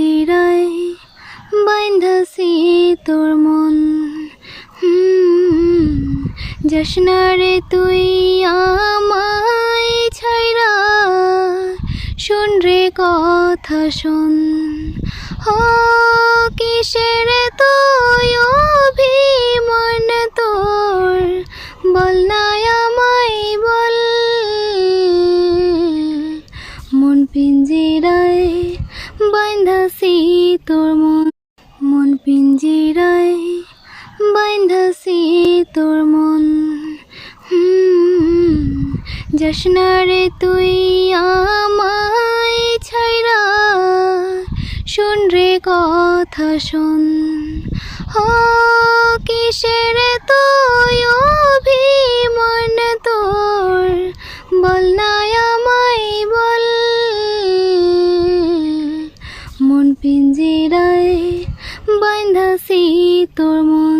পিঞ্জিরায় বাইন্ধাছি তোর মন। তুই আমায় ছাইরা, শোন রে কথা শোন। হ, কিসের তুই অভিমান তোর? বল না আমায় বল। মন পিঞ্জিরায় বাইন্ধাছি তোর মন মন পিঞ্জিরায় বাইন্ধাছি তোর মন হুম, যাস না রে তুই আমায় ছাইরা শোন রে কথা শুন। হ কিসের তুই অভিমান তোর? বল পিঞ্জিরায় বাইন্ধাছি তোর মন